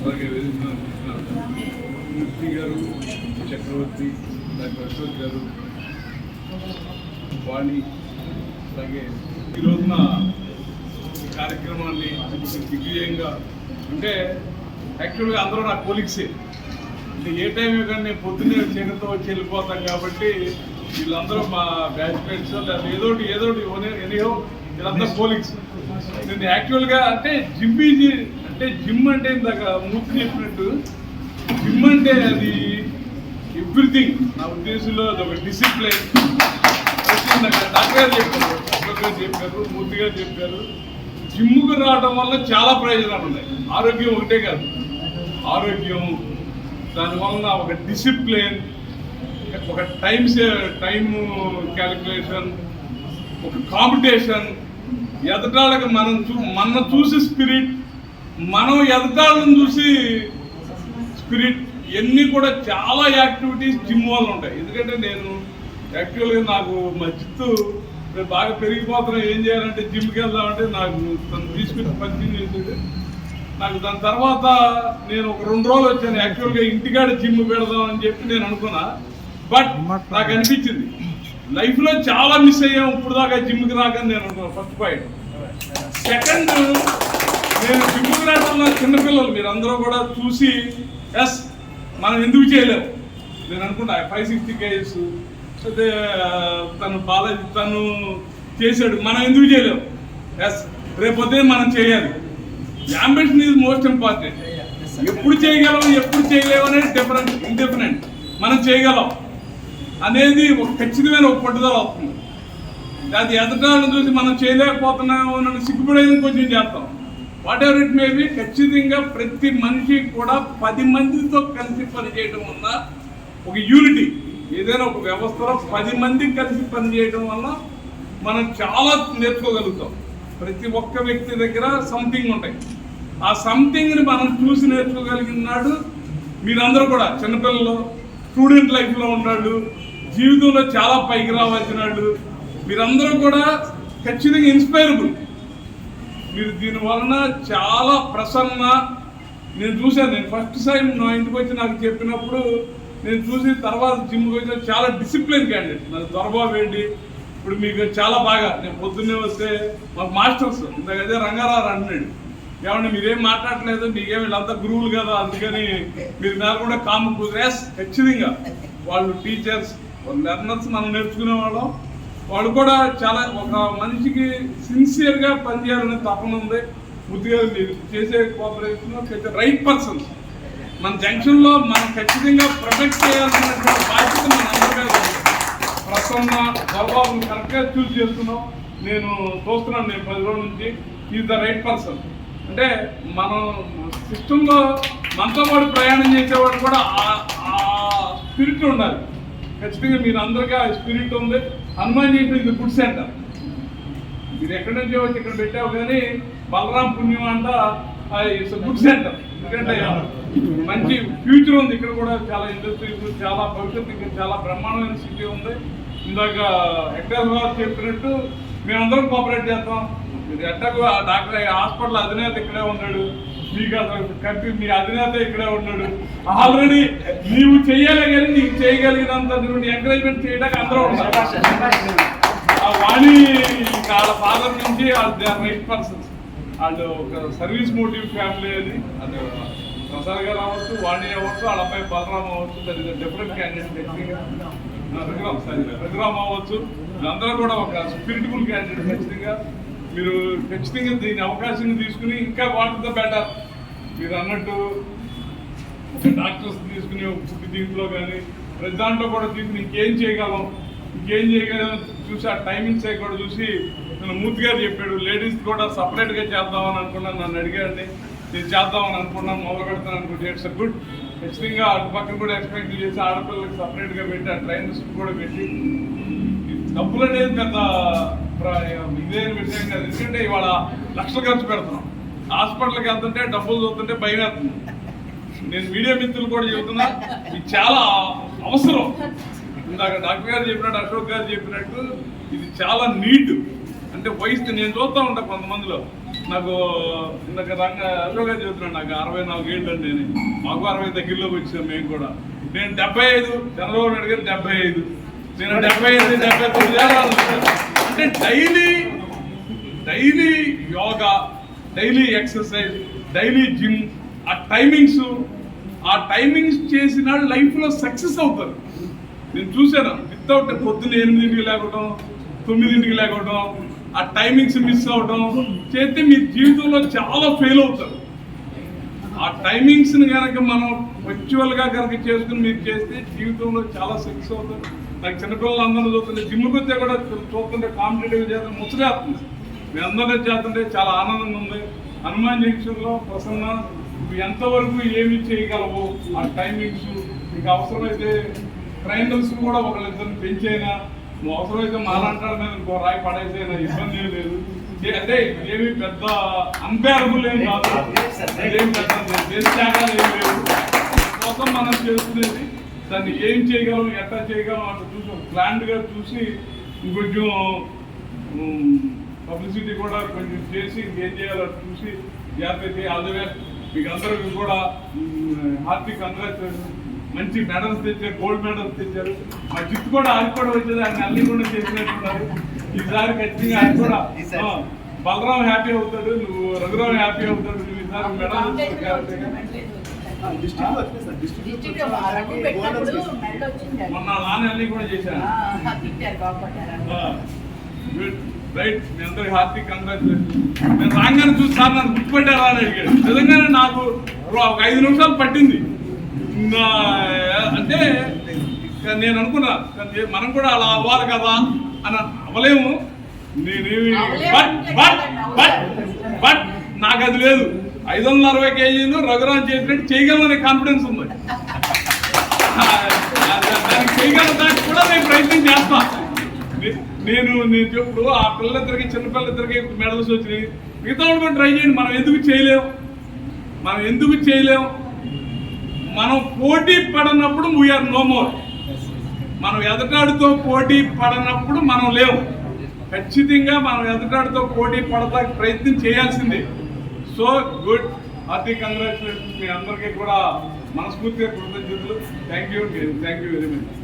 అలాగే వేదిక మూర్తి గారు చక్రవర్తి డాక్టర్ అశోక్ గారు వాణి అలాగే ఈ రోజున ఈ కార్యక్రమాన్ని దిగ్విజయంగా అంటే యాక్చువల్గా అందరూ నా కోలిక్సే అంటే ఏ టైం కానీ నేను పొద్దున్నే చీకటితో వచ్చి వెళ్ళిపోతాం కాబట్టి వీళ్ళందరూ మా బ్యాచ్ ఫ్రెండ్స్ లేదా ఏదో ఏదోటి ఏదో ఒకటి ఎనీహో వీళ్ళంతా నేను యాక్చువల్గా అంటే జిమ్ అంటే జిమ్ అంటే ఇందాక మూర్తి చెప్పినట్టు. జిమ్ అంటే అది ఎవ్రీథింగ్. నా ఉద్దేశంలో అది ఒక డిసిప్లిన్ డాక్టర్ గారు చెప్పారు డాక్టర్ గారు చెప్పారు మూర్తి గారు చెప్పారు. జిమ్కు రావడం వల్ల చాలా ప్రయోజనాలు ఉన్నాయి. ఆరోగ్యం ఒకటే కాదు. ఆరోగ్యం దానివల్ల ఒక డిసిప్లిన్ ఒక టైం టైము క్యాలిక్యులేషన్ ఒక కాంపిటీషన్ ఎదటాళ్ళకి మనం చూ మన చూసి స్పిరిట్ మనం ఎదటాళ్ళని చూసి స్పిరిట్ ఇవన్నీ కూడా చాలా యాక్టివిటీస్ జిమ్ వల్ల ఉంటాయి. ఎందుకంటే నేను యాక్చువల్గా నాకు మా చిత్తు బాగా పెరిగిపోతున్నా ఏం చేయాలంటే జిమ్కి వెళ్దామంటే నాకు తను తీసుకుని పరిచయం చేసేది. నాకు దాని తర్వాత నేను ఒక రెండు రోజులు వచ్చాను. యాక్చువల్గా ఇంటికాడ జిమ్ పెడదాం అని చెప్పి నేను అనుకున్నా. బట్ నాకు అనిపించింది. లైఫ్లో చాలా మిస్ అయ్యాం. ఇప్పుడు దాకా జిమ్కి రాకని నేను అనుకున్నాను ఫస్ట్ పాయింట్ సెకండ్ నేను జిమ్కి రావడంలో చిన్నపిల్లలు మీరు అందరూ కూడా చూసి ఎస్ మనం ఎందుకు చేయలేము నేను అనుకుంటా ఫైవ్ సిక్స్టీ కేజెస్ అదే తను బాలాజీ తను చేశాడు. మనం ఎందుకు చేయలేము ఎస్ రేపొద్దే మనం చేయాలి. అంబిషన్ ఈజ్ మోస్ట్ ఇంపార్టెంట్ ఎప్పుడు చేయగలం ఎప్పుడు చేయలేము అనేది డిఫరెంట్ ఇండిఫరెంట్ మనం చేయగలం. అనేది ఒక ఖచ్చితమైన ఒక పట్టుదల వస్తుంది. అది ఎదటాలను చూసి మనం చేయలేకపోతున్నాము అని సిగ్గుపడేది కొంచెం చేస్తాం. వాట్ ఎవర్ ఇట్ మేబీ ఖచ్చితంగా ప్రతి మనిషి కూడా పది మందితో కలిసి పనిచేయడం వల్ల ఒక యూనిటీ ఏదైనా ఒక వ్యవస్థలో పది మంది కలిసి పనిచేయడం వల్ల మనం చాలా నేర్చుకోగలుగుతాం. ప్రతి ఒక్క వ్యక్తి దగ్గర సంథింగ్ ఉంటాయి. ఆ సంథింగ్ని మనం చూసి నేర్చుకోగలిగిన నాడు మీరందరూ కూడా చిన్నపిల్లలు స్టూడెంట్ లైఫ్లో ఉన్నాళ్ళు జీవితంలో చాలా పైకి రావాల్సిన వాళ్ళు. మీరందరూ కూడా ఖచ్చితంగా ఇన్స్పైరబుల్ మీరు దీని వలన చాలా ప్రసన్న. నేను చూశాను నేను ఫస్ట్ టైం నా ఇంటికి వచ్చి నాకు చెప్పినప్పుడు నేను చూసిన తర్వాత జిమ్కి వచ్చిన చాలా డిసిప్లిన్ క్యాండిడేట్ నాకు దొరబాబు ఏంటి? ఇప్పుడు మీకు చాలా బాగా నేను పొద్దున్నే వస్తే మాకు మాస్టర్స్ ఇందాక అదే రంగారావు అంటున్నాడు ఏమంటే మీరేం మాట్లాడలేదు మీకేం వీళ్ళంతా గురువులు కదా అందుకని మీరు మీద కూడా కాము కుదిరేస్ ఖచ్చితంగా. వాళ్ళు టీచర్స్ లెర్నర్స్ మనం నేర్చుకునే వాళ్ళం. వాళ్ళు కూడా చాలా ఒక మనిషికి సిన్సియర్గా పనిచేయాలనే తపన ఉంది. బుద్ధిగా చేసే కోఆపరేషన్ రైట్ పర్సన్స్ మన జంక్షన్లో మనం ఖచ్చితంగా ప్రొటెక్ట్ చేయాల్సిన బాధ్యత మన అందరికీ ప్రసన్న బాబు కరెక్ట్గా చూస్ చేస్తున్నాం నేను చూస్తున్నాను నేను పది రోజుల నుంచి. ఈజ్ ద రైట్ పర్సన్ అంటే మనం సిస్టంలో మనతో పాటు ప్రయాణం చేసేవాడు కూడా ఆ స్పిరిట్ ఉండాలి. ఖచ్చితంగా మీరు అందరికీ ఆ స్పిరిట్ ఉంది. హనుమాన్ జయంతి ఇది గుడ్ సెంటర్. మీరు ఎక్కడి నుంచి వచ్చి ఇక్కడ పెట్టావు కానీ బలరాం పుణ్యం అంట ఇట్స్ గుడ్ సెంటర్ ఎందుకంటే మంచి ఫ్యూచర్ ఉంది. ఇక్కడ కూడా చాలా ఇండస్ట్రీస్ చాలా భవిష్యత్తు ఇక్కడ చాలా బ్రహ్మాండమైన సిటీ ఉంది. ఇందాక వెంకటేశ్వర చెప్పినట్టు మేమందరం కోఆపరేట్ చేస్తాం. ఎట్టకు డాక్టర్ హాస్పిటల్ అధినేత ఇక్కడే ఉన్నాడు. మీకు అసలు కంపెనీ మీ అధినేత ఇక్కడే ఉన్నాడు. ఆల్రెడీ నీవు చెయ్యాలి కానీ నీకు చేయగలిగినంత నువ్వు ఎంకరేజ్మెంట్ చేయడానికి అందరూ ఉన్నారు ఆ వాణి వాళ్ళ ఫాదర్ నుంచి రైట్ పర్సన్స్ వాళ్ళు ఒక సర్వీస్ మోటివ్ ఫ్యామిలీ అది. అది ప్రసాద్ గారు అవ్వచ్చు వాణి అవ్వచ్చు వాళ్ళ అబ్బాయి బలరామ్ అవ్వచ్చు different candidate Raghuram sorry Raghuram అవ్వచ్చు. వీళ్ళందరూ కూడా ఒక స్పిరిటబుల్ క్యాండిడేట్ ఖచ్చితంగా మీరు ఖచ్చితంగా దీని అవకాశం తీసుకుని ఇంకా వాటితో బెటర్ మీరు అన్నట్టు ఒక డాక్టర్స్ తీసుకుని ఒక ఫుడ్ దీంట్లో కానీ ప్రతి దాంట్లో కూడా తీసుకుని ఇంకేం చేయగలం ఇంకేం చేయగలం చూసి ఆ టైమింగ్స్ అవి కూడా చూసి నేను మూర్తి గారు చెప్పాడు లేడీస్ కూడా సపరేట్గా చేద్దామని అనుకున్నాను. నన్ను అడిగాడు నేను చేద్దామని అనుకున్నాను మొదలు పెడతాను అనుకుంటే ఇట్స్ గుడ్ ఖచ్చితంగా అటు పక్కన కూడా ఎక్స్పెక్ట్ చేసి ఆడపిల్లలకి సపరేట్గా పెట్టి ఆ ట్రైనర్స్ కూడా పెట్టి డబ్బులు అనేది పెద్ద ఇదేం విషయం కాదు. ఎందుకంటే ఇవాళ లక్షలు ఖర్చు పెడుతున్నాం. హాస్పిటల్కి వెళ్తుంటే డబ్బులు చూస్తుంటే భయం వేస్తుంది. నేను మీడియా మిత్రులు కూడా చెబుతున్నా ఇది చాలా అవసరం. ఇందాక డాక్టర్ గారు చెప్పినట్టు అశోక్ గారు చెప్పినట్టు ఇది చాలా నీట్ అంటే వయసు నేను చూస్తూ ఉంటా కొంతమందిలో. నాకు ఇందాక రంగ అశోక్ గారు చెబుతున్నాను నాకు అరవై నాలుగు ఏళ్ళు అండి నేను. మాకు అరవై దగ్గరలోకి వచ్చాం మేము కూడా. నేను డెబ్బై ఐదు చంద్రబాబు నాయుడు గారు డెబ్బై ఐదు. నేను డెబ్బై ఐదు డెబ్బై తొమ్మిది అంటే daily daily yoga daily exercise daily gym ఆ టైమింగ్స్ ఆ టైమింగ్స్ చేసిన లైఫ్లో సక్సెస్ అవుతారు. నేను చూశాను వితౌట్ పొద్దున్న ఎనిమిదింటికి లేకపోవడం తొమ్మిదింటికి లేకపోవడం ఆ టైమింగ్స్ మిస్ అవడం చేస్తే మీ జీవితంలో చాలా ఫెయిల్ అవుతారు. ఆ టైమింగ్స్ని కనుక మనం వర్చువల్గా కనుక చేసుకుని మీరు చేస్తే జీవితంలో చాలా సక్సెస్ అవుతారు. నాకు చిన్నపిల్లలు అందరూ చూస్తుంటే జిమ్కి వస్తే కూడా చూస్తుంటే కాంపిటేటివ్ చేస్తే ముచ్చటేస్తుంది మీ అందరూ చేస్తుంటే చాలా ఆనందంగా ఉంది. హనుమాన్ జంక్షన్లో ప్రసన్న నువ్వు ఎంతవరకు ఏమి చేయగలవు ఆ టైమింగ్స్ నీకు అవసరమైతే ట్రైనర్స్ కూడా ఒకళ్ళిద్దరిని పెంచైనా? నువ్వు అవసరమైతే మాలంటాడు మీద ఇంకో రాయి పడేసైనా? ఇబ్బంది ఏం లేదు. అంటే ఏమి పెద్ద అన్బేరబుల్ ఏం కాదు. ఏం పెద్ద ఏం లేవు. కోసం మనం చేస్తున్నది దాన్ని ఏం చేయగలం ఎట్లా చేయగలం అంటే చూసి. ప్లాన్డ్గా చూసి ఇంకొంచెం పబ్లిసిటీ కూడా కొంచెం చేసి ఇంకేం చేయాలో చూసి జాగ్రత్త చేయి. ఆల్ ది బెస్ట్ మీకు అందరికీ కూడా హార్దిక్ కంగ్రాచులేషన్ మంచి మెడల్స్ తెచ్చారు గోల్డ్ మెడల్స్ తెచ్చారు. మా జిత్తు కూడా అది కూడా వచ్చేది ఆయన అల్లి కూడా చేసినట్టున్నారు. ఈసారి ఖచ్చితంగా ఆయన కూడా బలరాం హ్యాపీ అవుతాడు నువ్వు రఘురాం హ్యాపీ అవుతాడు నువ్వు ఈసారి మెడల్ మొన్న నాన్న అల్లి కూడా చేశాను రైట్. మీ అందరికి హార్దిక్ కంగ్రాచులేషన్ నేను రాగానే చూసి సార్ నన్ను గుర్తుపెట్టారా అని అడిగాడు. నిజంగానే నాకు ఒక ఐదు నిమిషాలు పట్టింది. నా- అంటే నేను అనుకున్నా కానీ మనం కూడా అలా అవ్వాలి కదా అని అవ్వలేము. నేనేమి బట్ బట్ బట్. బట్ నాకు అది లేదు. ఐదు వందల అరవై కేజీలు రఘురాం చేసినట్టు చేయగలననే కాన్ఫిడెన్స్ ఉంది. ఆ, దానికి చేయగలడానికి కూడా నేను ప్రయత్నం చేస్తాను నేను నేను చెప్పుడు ఆ పిల్లలిద్దరికి చిన్నపిల్లలిద్దరికి మెడల్స్ వచ్చినాయి. మిగతా కూడా ట్రై చేయండి మనం ఎందుకు చేయలేం? మనం ఎందుకు చేయలేం? మనం పోటీ పడనప్పుడు వీఆర్ నో మోర్ మనం ఎదటాడితో పోటీ పడనప్పుడు మనం లేవు ఖచ్చితంగా మనం ఎదటాడితో పోటీ పడటానికి ప్రయత్నం చేయాల్సిందే. So good. అతి కంగ్రాచులేషన్స్ మీ అందరికీ కూడా మనస్ఫూర్తిగా కృతజ్ఞతలు. Thank you thank you very much